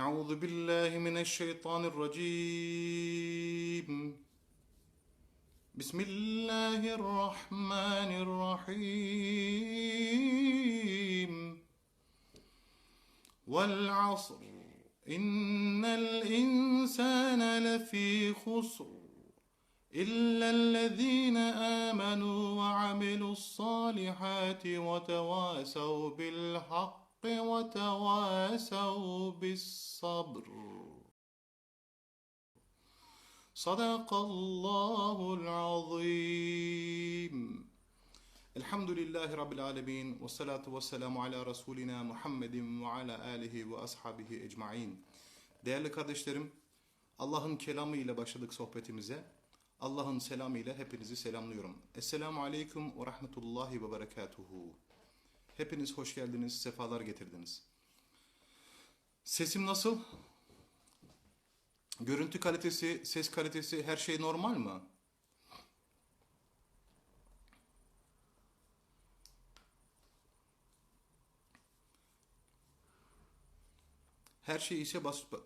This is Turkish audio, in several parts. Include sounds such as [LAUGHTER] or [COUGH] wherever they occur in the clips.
أعوذ بالله من الشيطان الرجيم. بسم الله الرحمن الرحيم. والعصر إن الإنسان لفي خسر إلا الذين آمنوا وعملوا الصالحات وتواسوا بالحق. وتواسوا بالصبر صدق الله العظيم الحمد لله رب العالمين والصلاة والسلام على Resulina Muhammedin ve ala alihi ve ashabihi ecmain. Değerli kardeşlerim, Allah'ın kelamı ile başladık sohbetimize. Allah'ın selamı ile hepinizi selamlıyorum. Esselamu aleyküm ve rahmetullahi ve berekatuhu. Hepiniz hoş geldiniz, sefalar getirdiniz. Sesim nasıl? Görüntü kalitesi, ses kalitesi her şey normal mı? Her şey ise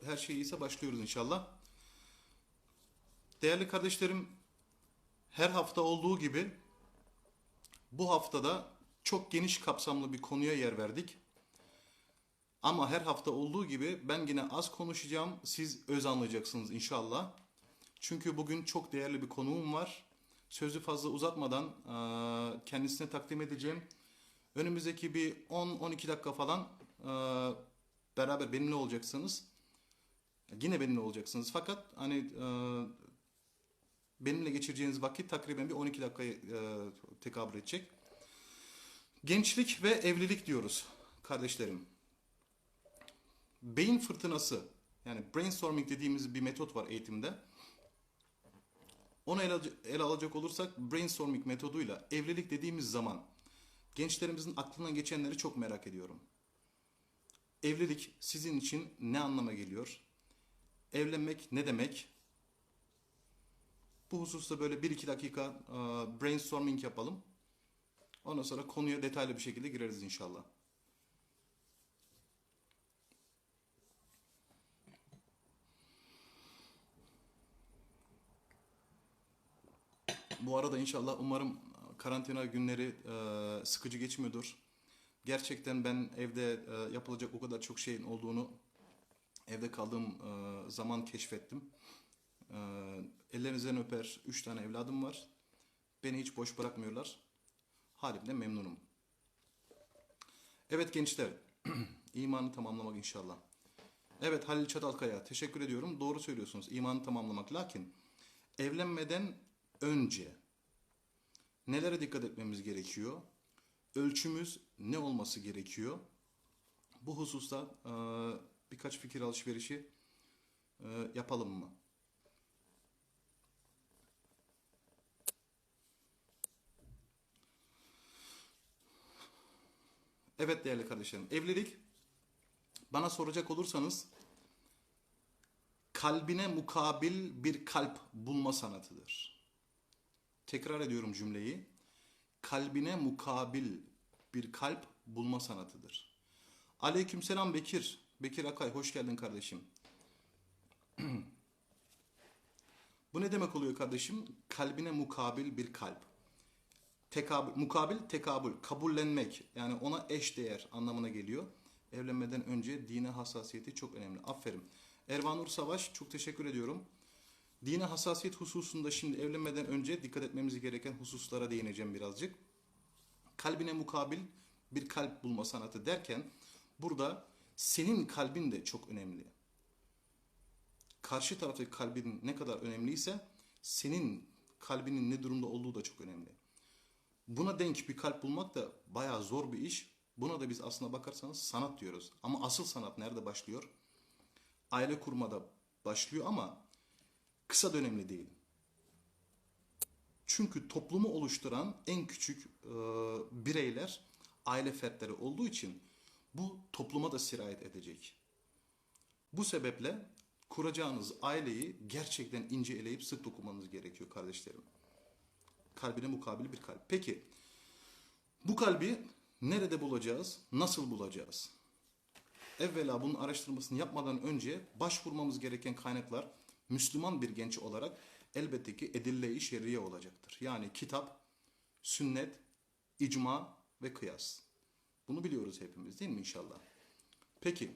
her şey ise başlıyoruz inşallah. Değerli kardeşlerim, her hafta olduğu gibi bu haftada çok geniş kapsamlı bir konuya yer verdik. Ama her hafta olduğu gibi ben yine az konuşacağım. Siz öz anlayacaksınız inşallah. Çünkü bugün çok değerli bir konuğum var. Sözü fazla uzatmadan kendisine takdim edeceğim. Önümüzdeki bir 10-12 dakika falan beraber benimle olacaksınız. Yine benimle olacaksınız. Fakat hani benimle geçireceğiniz vakit takriben bir 12 dakikaya tekabül edecek. Gençlik ve evlilik diyoruz kardeşlerim. Beyin fırtınası yani brainstorming dediğimiz bir metot var eğitimde. Onu ele, alacak olursak brainstorming metoduyla evlilik dediğimiz zaman gençlerimizin aklından geçenleri çok merak ediyorum. Evlilik sizin için ne anlama geliyor? Evlenmek ne demek? Bu hususta böyle 1-2 dakika brainstorming yapalım. Ondan sonra konuya detaylı bir şekilde gireriz inşallah. Bu arada inşallah umarım karantina günleri e, sıkıcı geçmiyordur. Gerçekten ben evde e, yapılacak o kadar çok şeyin olduğunu evde kaldığım e, zaman keşfettim. E, ellerinizden öper. Üç tane evladım var. Beni hiç boş bırakmıyorlar. Halimden memnunum. Evet gençler, [CLEARS THROAT] imanı tamamlamak inşallah. Evet Halil Çatalkaya, teşekkür ediyorum. Doğru söylüyorsunuz, imanı tamamlamak. Lakin evlenmeden önce nelere dikkat etmemiz gerekiyor? Ölçümüz ne olması gerekiyor? Bu hususta birkaç fikir alışverişi yapalım mı? Evet değerli kardeşlerim, evlilik bana soracak olursanız kalbine mukabil bir kalp bulma sanatıdır. Tekrar ediyorum cümleyi. Kalbine mukabil bir kalp bulma sanatıdır. Aleykümselam Bekir. Bekir Akay hoş geldin kardeşim. [CLEARS THROAT] Bu ne demek oluyor kardeşim? Kalbine mukabil bir kalp. Tekabül, mukabil tekabül, kabullenmek yani ona eş değer anlamına geliyor. Evlenmeden önce dine hassasiyeti çok önemli. Aferin. Ervanur Savaş çok teşekkür ediyorum. Dine hassasiyet hususunda şimdi evlenmeden önce dikkat etmemiz gereken hususlara değineceğim birazcık. Kalbine mukabil bir kalp bulma sanatı derken burada senin kalbin de çok önemli. Karşı taraftaki kalbin ne kadar önemliyse senin kalbinin ne durumda olduğu da çok önemli. Buna denk bir kalp bulmak da bayağı zor bir iş. Buna da biz aslına bakarsanız sanat diyoruz. Ama asıl sanat nerede başlıyor? Aile kurmada başlıyor ama kısa dönemli değil. Çünkü toplumu oluşturan en küçük e, bireyler aile fertleri olduğu için bu topluma da sirayet edecek. Bu sebeple kuracağınız aileyi gerçekten ince eleyip sık dokumanız gerekiyor kardeşlerim. Kalbine mukabil bir kalp. Peki bu kalbi nerede bulacağız? Nasıl bulacağız? evvela bunun araştırmasını yapmadan önce başvurmamız gereken kaynaklar Müslüman bir genç olarak elbette ki edille-i şer'iye olacaktır. Yani kitap, sünnet, icma ve kıyas. Bunu biliyoruz hepimiz değil mi inşallah? Peki,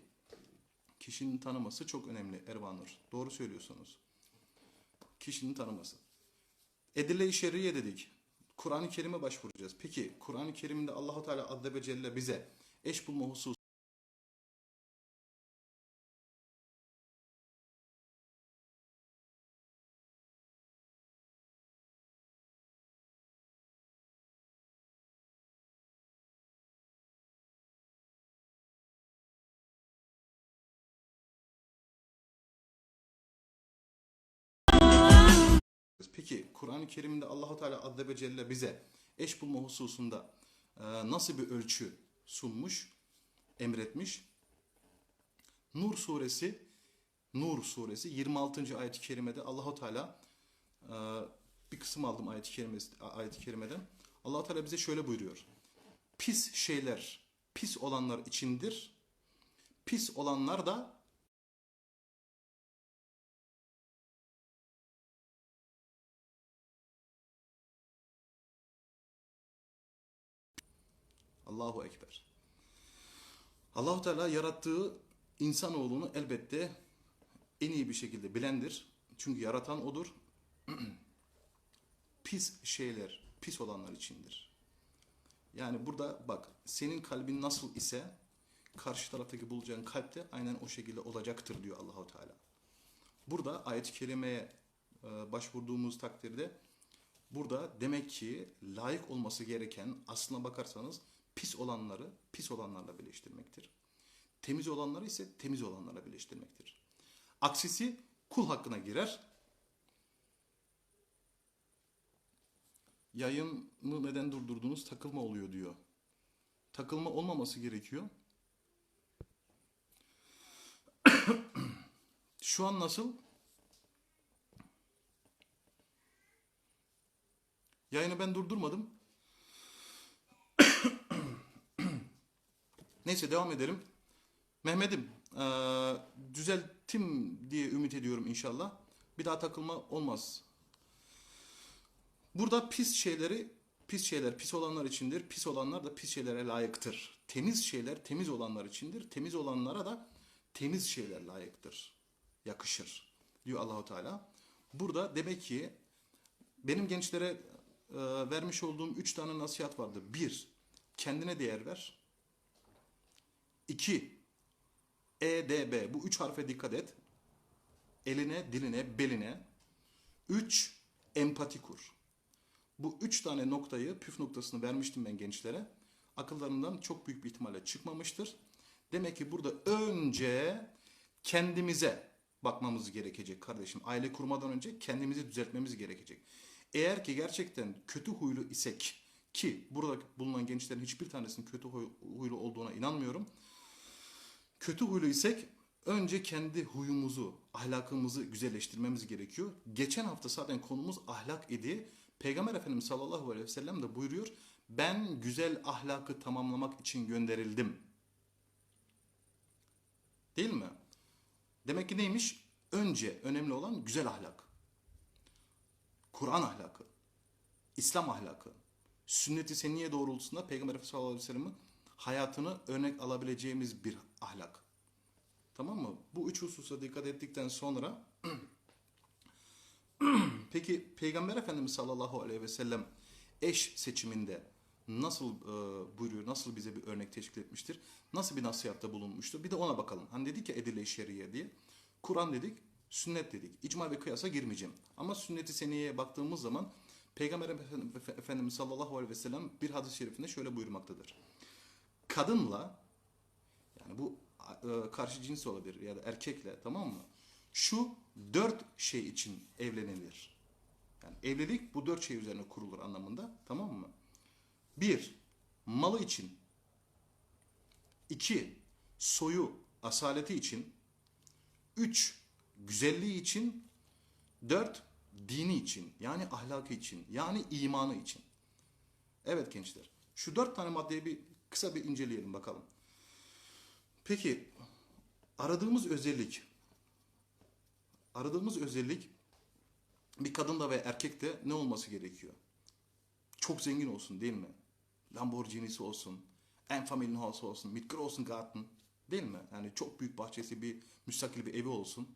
kişinin tanıması çok önemli Ervanur. Doğru söylüyorsunuz. Kişinin tanıması. Edille-i şer'iye dedik. Kur'an-ı Kerim'e başvuracağız. Peki Kur'an-ı Kerim'de Allahu Teala Azze ve Celle bize eş bulma hususu Peki Kur'an-ı Kerim'de Allahu Teala Azze ve Celle bize eş bulma hususunda e, nasıl bir ölçü sunmuş, emretmiş? Nur suresi Nur suresi 26. ayet-i kerimede Allahu Teala e, bir kısım aldım ayet-i ayet-i kerimeden. Allahu Teala bize şöyle buyuruyor. Pis şeyler pis olanlar içindir. Pis olanlar da Allahu Ekber. Allahu Teala yarattığı insanoğlunu elbette en iyi bir şekilde bilendir. Çünkü yaratan odur. [CLEARS THROAT] pis şeyler, pis olanlar içindir. Yani burada bak senin kalbin nasıl ise karşı taraftaki bulacağın kalp de aynen o şekilde olacaktır diyor Allahu Teala. Burada ayet-i kerimeye e, başvurduğumuz takdirde burada demek ki layık olması gereken aslına bakarsanız pis olanları pis olanlarla birleştirmektir. Temiz olanları ise temiz olanlarla birleştirmektir. Aksisi kul hakkına girer. Yayını neden durdurdunuz? Takılma oluyor diyor. Takılma olmaması gerekiyor. [CLEARS THROAT] Şu an nasıl? Yayını ben durdurmadım. Neyse devam edelim. Mehmet'im eee, düzelttim diye ümit ediyorum inşallah. Bir daha takılma olmaz. Burada pis şeyleri, pis şeyler pis olanlar içindir. Pis olanlar da pis şeylere layıktır. Temiz şeyler temiz olanlar içindir. Temiz olanlara da temiz şeyler layıktır. Yakışır diyor Allahu Teala. Burada demek ki benim gençlere e, vermiş olduğum üç tane nasihat vardı. Bir, kendine değer ver. İki, EDB. Bu üç harfe dikkat et. Eline, diline, beline. Üç, empati kur. Bu üç tane noktayı, püf noktasını vermiştim ben gençlere. Akıllarından çok büyük bir ihtimalle çıkmamıştır. Demek ki burada önce kendimize bakmamız gerekecek kardeşim. Aile kurmadan önce kendimizi düzeltmemiz gerekecek. Eğer ki gerçekten kötü huylu isek ki burada bulunan gençlerin hiçbir tanesinin kötü huy- huylu olduğuna inanmıyorum. Kötü huylu isek önce kendi huyumuzu, ahlakımızı güzelleştirmemiz gerekiyor. Geçen hafta zaten konumuz ahlak idi. Peygamber Efendimiz sallallahu aleyhi ve sellem de buyuruyor. Ben güzel ahlakı tamamlamak için gönderildim. Değil mi? Demek ki neymiş? Önce önemli olan güzel ahlak. Kur'an ahlakı. İslam ahlakı. Sünnet-i seniyye doğrultusunda Peygamber Efendimiz sallallahu aleyhi ve sellem'in hayatını örnek alabileceğimiz bir ahlak. Tamam mı? Bu üç hususa dikkat ettikten sonra [CLEARS THROAT] peki Peygamber Efendimiz sallallahu aleyhi ve sellem eş seçiminde nasıl e, buyuruyor, nasıl bize bir örnek teşkil etmiştir? Nasıl bir nasihatta bulunmuştur? Bir de ona bakalım. Hani dedik ya edile-i şeriye diye. Kur'an dedik, sünnet dedik. İcma ve kıyasa girmeyeceğim. Ama sünnet-i seniyeye baktığımız zaman Peygamber Efendimiz sallallahu aleyhi ve sellem bir hadis-i şerifinde şöyle buyurmaktadır. Kadınla yani bu e, karşı cins olabilir ya da erkekle tamam mı? Şu dört şey için evlenilir. Yani evlilik bu dört şey üzerine kurulur anlamında tamam mı? Bir, malı için. İki, soyu, asaleti için. Üç, güzelliği için. Dört, dini için. Yani ahlakı için. Yani imanı için. Evet gençler. Şu dört tane maddeyi bir kısa bir inceleyelim bakalım. Peki aradığımız özellik aradığımız özellik bir kadında ve erkekte ne olması gerekiyor? Çok zengin olsun değil mi? Lamborghini'si olsun, Einfamilienhaus olsun, mit großen Garten değil mi? Yani çok büyük bahçesi, bir müstakil bir evi olsun.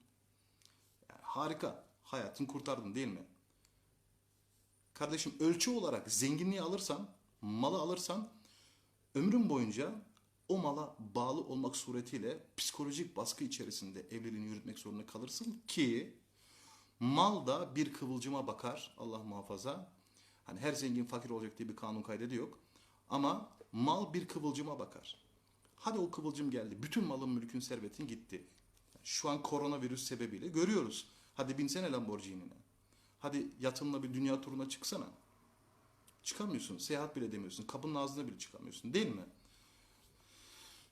Yani harika. Hayatını kurtardın değil mi? Kardeşim ölçü olarak zenginliği alırsan, malı alırsan ömrün boyunca o mala bağlı olmak suretiyle psikolojik baskı içerisinde evliliğini yürütmek zorunda kalırsın ki mal da bir kıvılcıma bakar Allah muhafaza. Hani her zengin fakir olacak diye bir kanun kaydı yok. Ama mal bir kıvılcıma bakar. Hadi o kıvılcım geldi. Bütün malın, mülkün, servetin gitti. Şu an koronavirüs sebebiyle görüyoruz. Hadi binsene Lamborghini'ne. Hadi yatınla bir dünya turuna çıksana. Çıkamıyorsun. Seyahat bile demiyorsun. Kapının ağzına bile çıkamıyorsun. Değil mi?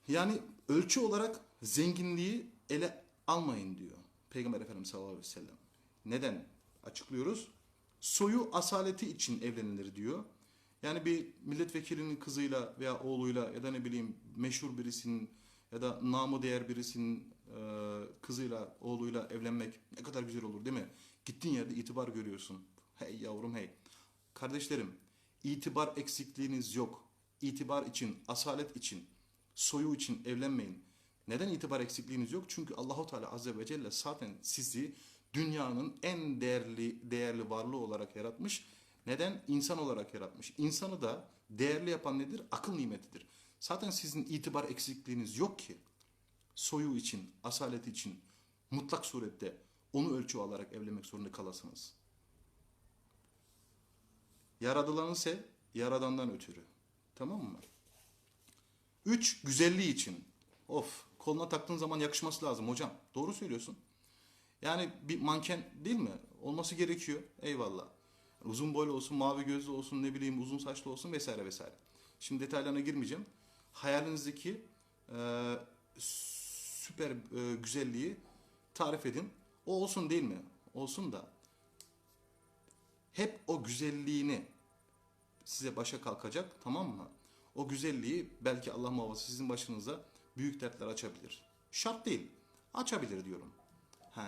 Yani ölçü olarak zenginliği ele almayın diyor. Peygamber Efendimiz sallallahu aleyhi ve sellem. Neden? Açıklıyoruz. Soyu asaleti için evlenilir diyor. Yani bir milletvekilinin kızıyla veya oğluyla ya da ne bileyim meşhur birisinin ya da namı değer birisinin e, kızıyla oğluyla evlenmek ne kadar güzel olur değil mi? Gittiğin yerde itibar görüyorsun. Hey yavrum hey. Kardeşlerim itibar eksikliğiniz yok. İtibar için, asalet için, soyu için evlenmeyin. Neden itibar eksikliğiniz yok? Çünkü Allahu Teala Azze ve Celle zaten sizi dünyanın en değerli değerli varlığı olarak yaratmış. Neden? İnsan olarak yaratmış. İnsanı da değerli yapan nedir? Akıl nimetidir. Zaten sizin itibar eksikliğiniz yok ki. Soyu için, asaleti için mutlak surette onu ölçü alarak evlenmek zorunda kalasınız. Yaradılan ise yaradandan ötürü. Tamam mı? Üç, güzelliği için. Of, koluna taktığın zaman yakışması lazım hocam. Doğru söylüyorsun. Yani bir manken değil mi? Olması gerekiyor. Eyvallah. Uzun boylu olsun, mavi gözlü olsun, ne bileyim uzun saçlı olsun vesaire vesaire. Şimdi detaylarına girmeyeceğim. Hayalinizdeki e, süper e, güzelliği tarif edin. O olsun değil mi? Olsun da hep o güzelliğini size başa kalkacak tamam mı? O güzelliği belki Allah muhafaza sizin başınıza büyük dertler açabilir. Şart değil. Açabilir diyorum. He.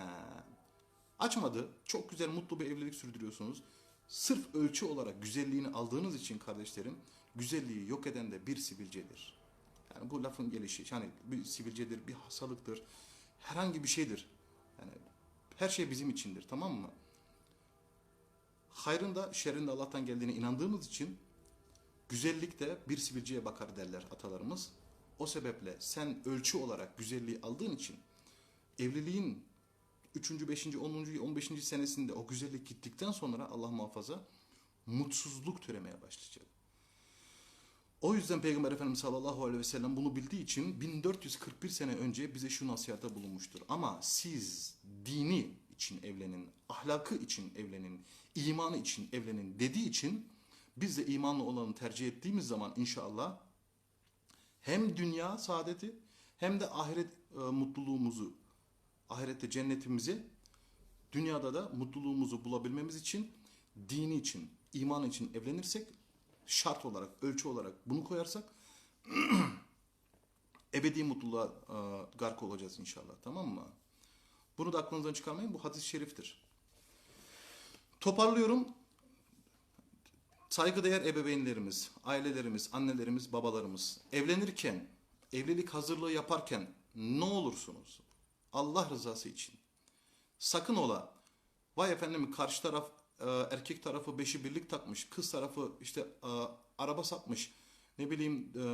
Açmadı. Çok güzel mutlu bir evlilik sürdürüyorsunuz. Sırf ölçü olarak güzelliğini aldığınız için kardeşlerim güzelliği yok eden de bir sivilcedir. Yani bu lafın gelişi. Yani bir sivilcedir, bir hastalıktır. Herhangi bir şeydir. Yani her şey bizim içindir tamam mı? Hayrın da şerrin de Allah'tan geldiğine inandığımız için güzellik de bir sivilceye bakar derler atalarımız. O sebeple sen ölçü olarak güzelliği aldığın için evliliğin 3. 5. 10. 15. senesinde o güzellik gittikten sonra Allah muhafaza mutsuzluk türemeye başlayacak. O yüzden Peygamber Efendimiz sallallahu aleyhi ve sellem bunu bildiği için 1441 sene önce bize şu nasihatta bulunmuştur. Ama siz dini için evlenin, ahlakı için evlenin, imanı için evlenin dediği için biz de imanlı olanı tercih ettiğimiz zaman inşallah hem dünya saadeti hem de ahiret e, mutluluğumuzu, ahirette cennetimizi, dünyada da mutluluğumuzu bulabilmemiz için dini için, iman için evlenirsek şart olarak, ölçü olarak bunu koyarsak [CLEARS THROAT] ebedi mutluluğa e, gark olacağız inşallah. Tamam mı? Bunu da aklınızdan çıkarmayın. Bu hadis-i şeriftir. Toparlıyorum. Saygıdeğer ebeveynlerimiz, ailelerimiz, annelerimiz, babalarımız evlenirken, evlilik hazırlığı yaparken ne olursunuz Allah rızası için sakın ola vay efendim karşı taraf e, erkek tarafı beşi birlik takmış, kız tarafı işte e, araba satmış, ne bileyim e,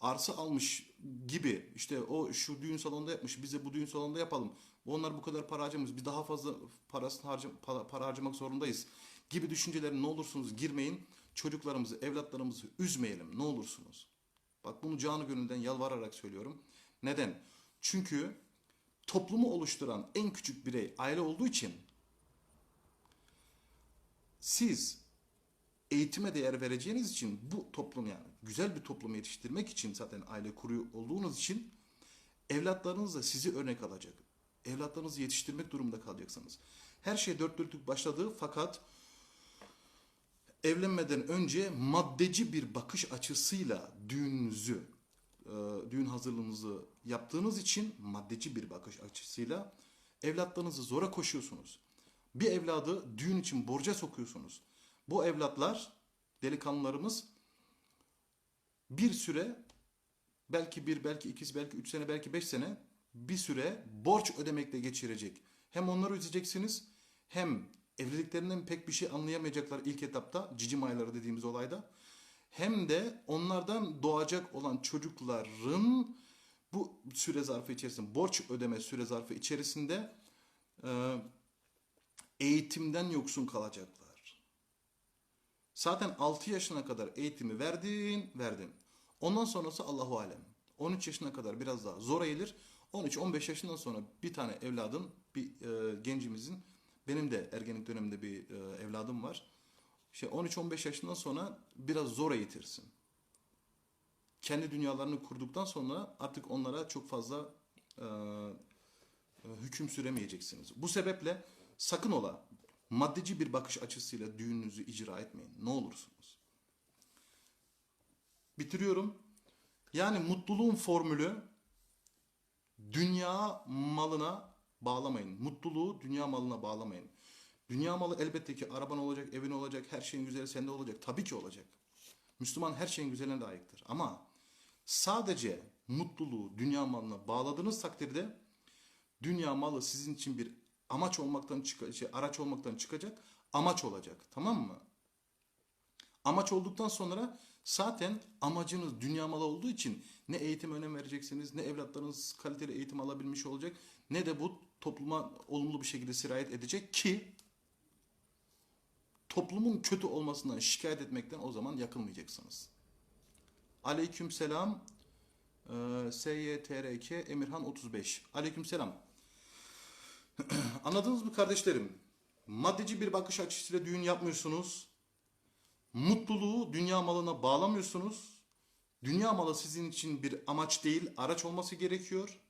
arsa almış gibi işte o şu düğün salonunda yapmış bize bu düğün salonunda yapalım. Onlar bu kadar para harcamış biz daha fazla parasını harca, para, para harcamak zorundayız gibi düşüncelerin ne olursunuz girmeyin. Çocuklarımızı, evlatlarımızı üzmeyelim ne olursunuz. Bak bunu canı gönülden yalvararak söylüyorum. Neden? Çünkü toplumu oluşturan en küçük birey aile olduğu için siz eğitime değer vereceğiniz için bu toplum yani güzel bir toplum yetiştirmek için zaten aile kuruyor olduğunuz için evlatlarınız da sizi örnek alacak. Evlatlarınızı yetiştirmek durumunda kalacaksınız. Her şey dört dörtlük başladı fakat evlenmeden önce maddeci bir bakış açısıyla düğününüzü e, düğün hazırlığınızı yaptığınız için maddeci bir bakış açısıyla evlatlarınızı zora koşuyorsunuz. Bir evladı düğün için borca sokuyorsunuz. Bu evlatlar, delikanlılarımız bir süre belki bir, belki iki, belki üç sene, belki beş sene bir süre borç ödemekle geçirecek. Hem onları üzeceksiniz hem evliliklerinden pek bir şey anlayamayacaklar ilk etapta cici mayları dediğimiz olayda. Hem de onlardan doğacak olan çocukların bu süre zarfı içerisinde borç ödeme süre zarfı içerisinde e, eğitimden yoksun kalacaklar. Zaten 6 yaşına kadar eğitimi verdin, verdin. Ondan sonrası Allahu alem. 13 yaşına kadar biraz daha zor eğilir. 13-15 yaşından sonra bir tane evladın, bir e, gencimizin, benim de ergenlik döneminde bir e, evladım var. İşte 13-15 yaşından sonra biraz zor eğitirsin. Kendi dünyalarını kurduktan sonra artık onlara çok fazla e, e, hüküm süremeyeceksiniz. Bu sebeple sakın ola maddeci bir bakış açısıyla düğününüzü icra etmeyin. Ne olursunuz. Bitiriyorum. Yani mutluluğun formülü dünya malına bağlamayın. Mutluluğu dünya malına bağlamayın. Dünya malı elbette ki araban olacak, evin olacak, her şeyin güzeli sende olacak. Tabii ki olacak. Müslüman her şeyin güzeline layıktır. Ama sadece mutluluğu dünya malına bağladığınız takdirde dünya malı sizin için bir amaç olmaktan çık şey, araç olmaktan çıkacak, amaç olacak. Tamam mı? Amaç olduktan sonra zaten amacınız dünya malı olduğu için ne eğitim önem vereceksiniz, ne evlatlarınız kaliteli eğitim alabilmiş olacak, ne de bu topluma olumlu bir şekilde sirayet edecek ki toplumun kötü olmasından şikayet etmekten o zaman yakılmayacaksınız. Aleyküm selam. Ee, SYTRK Emirhan 35. Aleyküm selam. Anladınız mı kardeşlerim? Maddeci bir bakış açısıyla düğün yapmıyorsunuz. Mutluluğu dünya malına bağlamıyorsunuz. Dünya malı sizin için bir amaç değil, araç olması gerekiyor.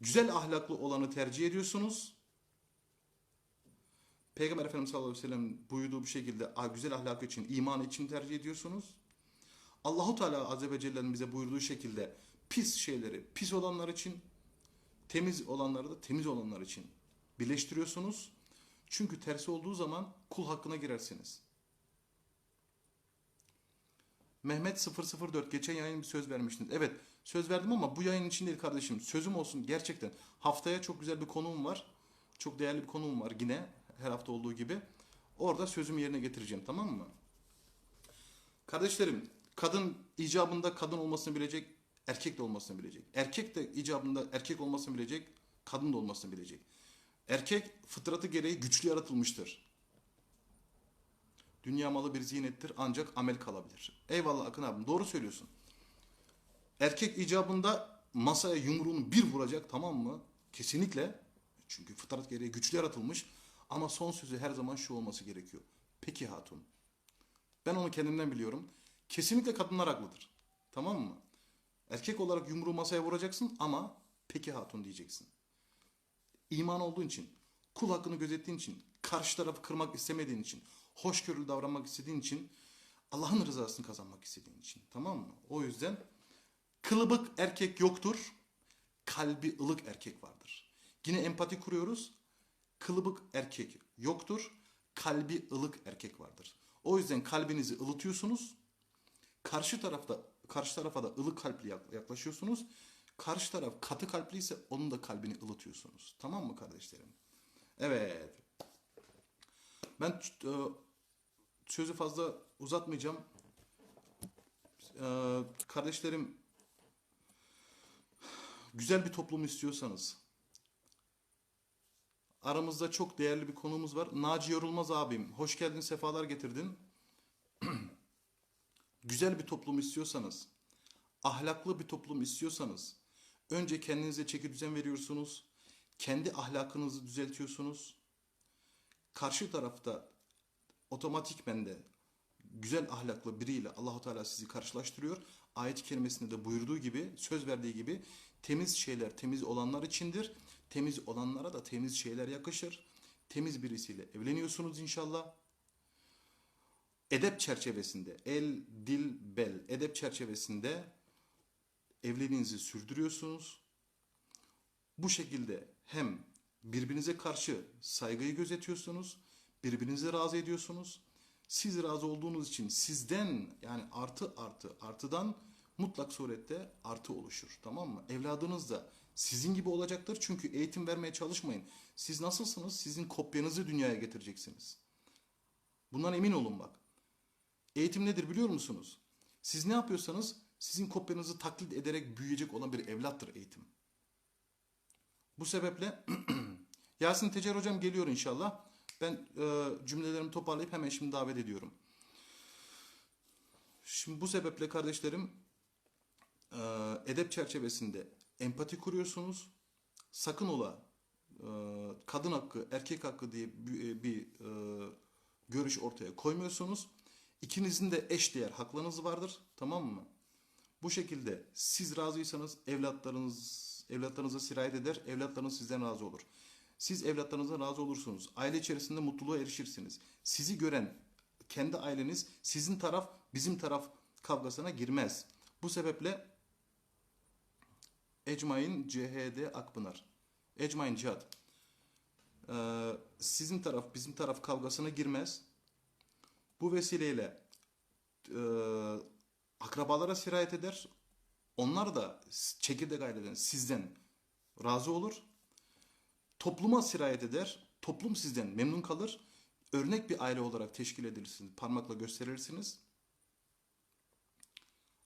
Güzel ahlaklı olanı tercih ediyorsunuz. Peygamber Efendimiz sallallahu aleyhi ve sellem buyurduğu bir şekilde ah, güzel ahlak için, iman için tercih ediyorsunuz. Allahu Teala azze ve celle'nin bize buyurduğu şekilde pis şeyleri pis olanlar için, temiz olanları da temiz olanlar için birleştiriyorsunuz. Çünkü tersi olduğu zaman kul hakkına girersiniz. Mehmet 004 geçen yayın bir söz vermiştiniz. Evet söz verdim ama bu yayın için değil kardeşim. Sözüm olsun gerçekten. Haftaya çok güzel bir konuğum var. Çok değerli bir konuğum var yine her hafta olduğu gibi. Orada sözümü yerine getireceğim tamam mı? Kardeşlerim kadın icabında kadın olmasını bilecek, erkek de olmasını bilecek. Erkek de icabında erkek olmasını bilecek, kadın da olmasını bilecek. Erkek fıtratı gereği güçlü yaratılmıştır. Dünya malı bir ziynettir ancak amel kalabilir. Eyvallah Akın abim doğru söylüyorsun. Erkek icabında masaya yumruğunu bir vuracak tamam mı? Kesinlikle. Çünkü fıtrat gereği güçlü yaratılmış. Ama son sözü her zaman şu olması gerekiyor. Peki hatun. Ben onu kendimden biliyorum. Kesinlikle kadınlar haklıdır. Tamam mı? Erkek olarak yumruğu masaya vuracaksın ama peki hatun diyeceksin. İman olduğun için, kul hakkını gözettiğin için, karşı tarafı kırmak istemediğin için, hoşgörülü davranmak istediğin için, Allah'ın rızasını kazanmak istediğin için. Tamam mı? O yüzden kılıbık erkek yoktur, kalbi ılık erkek vardır. Yine empati kuruyoruz. Kılıbık erkek yoktur, kalbi ılık erkek vardır. O yüzden kalbinizi ılıtıyorsunuz. Karşı tarafta karşı tarafa da ılık kalpli yaklaşıyorsunuz. Karşı taraf katı kalpli ise onun da kalbini ılıtıyorsunuz. Tamam mı kardeşlerim? Evet. Ben e, sözü fazla uzatmayacağım. E, kardeşlerim güzel bir toplum istiyorsanız aramızda çok değerli bir konumuz var. Naci Yorulmaz abim. Hoş geldin, sefalar getirdin. [CLEARS THROAT] güzel bir toplum istiyorsanız, ahlaklı bir toplum istiyorsanız önce kendinize çeki düzen veriyorsunuz. Kendi ahlakınızı düzeltiyorsunuz. Karşı tarafta otomatikmen de güzel ahlaklı biriyle Allahu Teala sizi karşılaştırıyor. Ayet-i kerimesinde de buyurduğu gibi, söz verdiği gibi temiz şeyler temiz olanlar içindir. Temiz olanlara da temiz şeyler yakışır. Temiz birisiyle evleniyorsunuz inşallah. Edep çerçevesinde, el, dil, bel, edep çerçevesinde evliliğinizi sürdürüyorsunuz. Bu şekilde hem birbirinize karşı saygıyı gözetiyorsunuz, birbirinizi razı ediyorsunuz. Siz razı olduğunuz için sizden yani artı artı artıdan mutlak surette artı oluşur. Tamam mı? Evladınız da sizin gibi olacaktır. Çünkü eğitim vermeye çalışmayın. Siz nasılsınız? Sizin kopyanızı dünyaya getireceksiniz. Bundan emin olun bak. Eğitim nedir biliyor musunuz? Siz ne yapıyorsanız sizin kopyanızı taklit ederek büyüyecek olan bir evlattır eğitim. Bu sebeple [CLEARS THROAT] Yasin Tecer hocam geliyor inşallah. Ben e, cümlelerimi toparlayıp hemen şimdi davet ediyorum. Şimdi bu sebeple kardeşlerim e, edep çerçevesinde empati kuruyorsunuz. Sakın ola e, kadın hakkı, erkek hakkı diye bir, bir e, görüş ortaya koymuyorsunuz. İkinizin de eşdeğer haklarınız vardır. Tamam mı? Bu şekilde siz razıysanız evlatlarınız evlatlarınıza sirayet eder, evlatlarınız sizden razı olur. Siz evlatlarınızdan razı olursunuz. Aile içerisinde mutluluğa erişirsiniz. Sizi gören kendi aileniz sizin taraf bizim taraf kavgasına girmez. Bu sebeple Ecmain CHD Akpınar. Ecmain Cihat. Ee, sizin taraf bizim taraf kavgasına girmez. Bu vesileyle e, akrabalara sirayet eder. Onlar da çekirdek aileden sizden razı olur. Topluma sirayet eder. Toplum sizden memnun kalır. Örnek bir aile olarak teşkil edilirsiniz. Parmakla gösterirsiniz.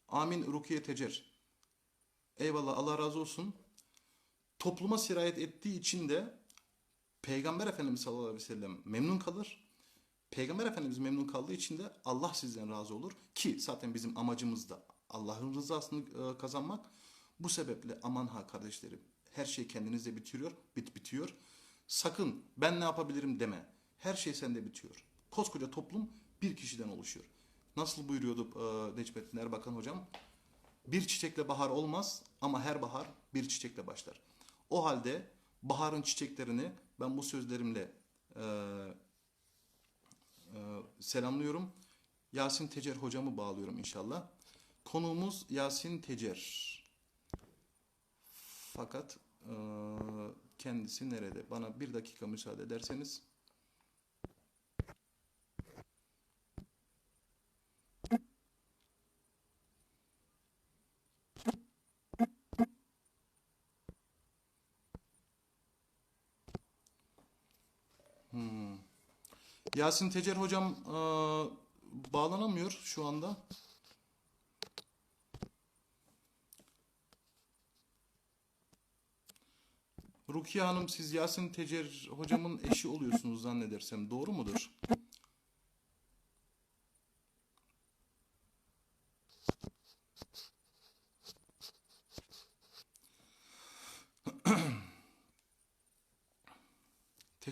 Amin Rukiye Tecer. Eyvallah Allah razı olsun. Topluma sirayet ettiği için de Peygamber Efendimiz sallallahu aleyhi ve sellem memnun kalır. Peygamber Efendimiz memnun kaldığı için de Allah sizden razı olur. Ki zaten bizim amacımız da Allah'ın rızasını e, kazanmak. Bu sebeple aman ha kardeşlerim her şey kendinizde bitiriyor, bit bitiyor. Sakın ben ne yapabilirim deme. Her şey sende bitiyor. Koskoca toplum bir kişiden oluşuyor. Nasıl buyuruyordu e, Necmettin Erbakan hocam? Bir çiçekle bahar olmaz ama her bahar bir çiçekle başlar. O halde baharın çiçeklerini ben bu sözlerimle e, selamlıyorum. Yasin Tecer hocamı bağlıyorum inşallah. Konuğumuz Yasin Tecer. Fakat e, kendisi nerede? Bana bir dakika müsaade ederseniz. Yasin Tecer hocam e, bağlanamıyor şu anda. Rukiye Hanım siz Yasin Tecer hocamın eşi oluyorsunuz zannedersem. Doğru mudur?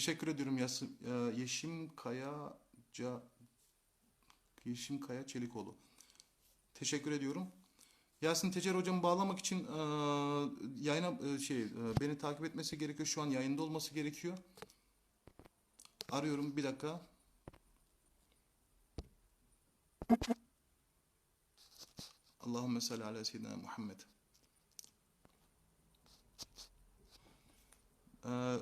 Teşekkür ediyorum Yasım, e, Yeşim Kaya Ca, Yeşim Kaya Çelikoğlu. Teşekkür ediyorum. Yasin Tecer hocamı bağlamak için e, yayına e, şey e, beni takip etmesi gerekiyor. Şu an yayında olması gerekiyor. Arıyorum bir dakika. Allahümme salli ala seyyidina Muhammed. Ee,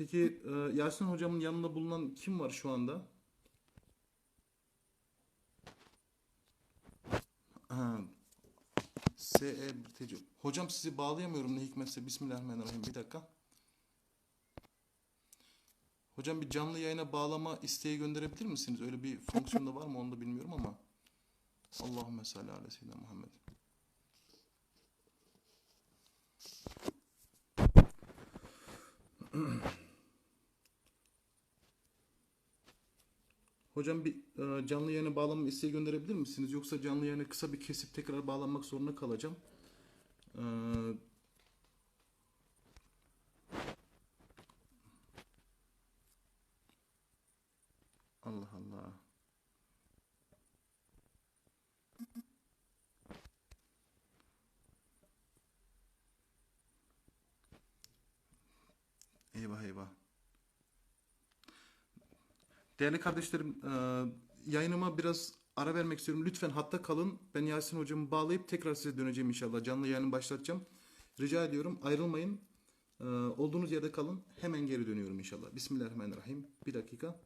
Peki e, Yasin hocamın yanında bulunan kim var şu anda? Ha. S.E. Hocam sizi bağlayamıyorum ne hikmetse. Bismillahirrahmanirrahim. Bir dakika. Hocam bir canlı yayına bağlama isteği gönderebilir misiniz? Öyle bir fonksiyonda var mı onu da bilmiyorum ama. Allahümme salli ala Muhammed. [CLEARS THROAT] Hocam bir e, canlı yayına bağlanma isteği gönderebilir misiniz? Yoksa canlı yayını kısa bir kesip tekrar bağlanmak zorunda kalacağım. E, Allah Allah. Eyvah eyvah. Değerli kardeşlerim, e, yayınıma biraz ara vermek istiyorum. Lütfen hatta kalın. Ben Yasin hocamı bağlayıp tekrar size döneceğim inşallah. Canlı yayını başlatacağım. Rica ediyorum ayrılmayın. E, Olduğunuz yerde kalın. Hemen geri dönüyorum inşallah. Bismillahirrahmanirrahim. Bir dakika.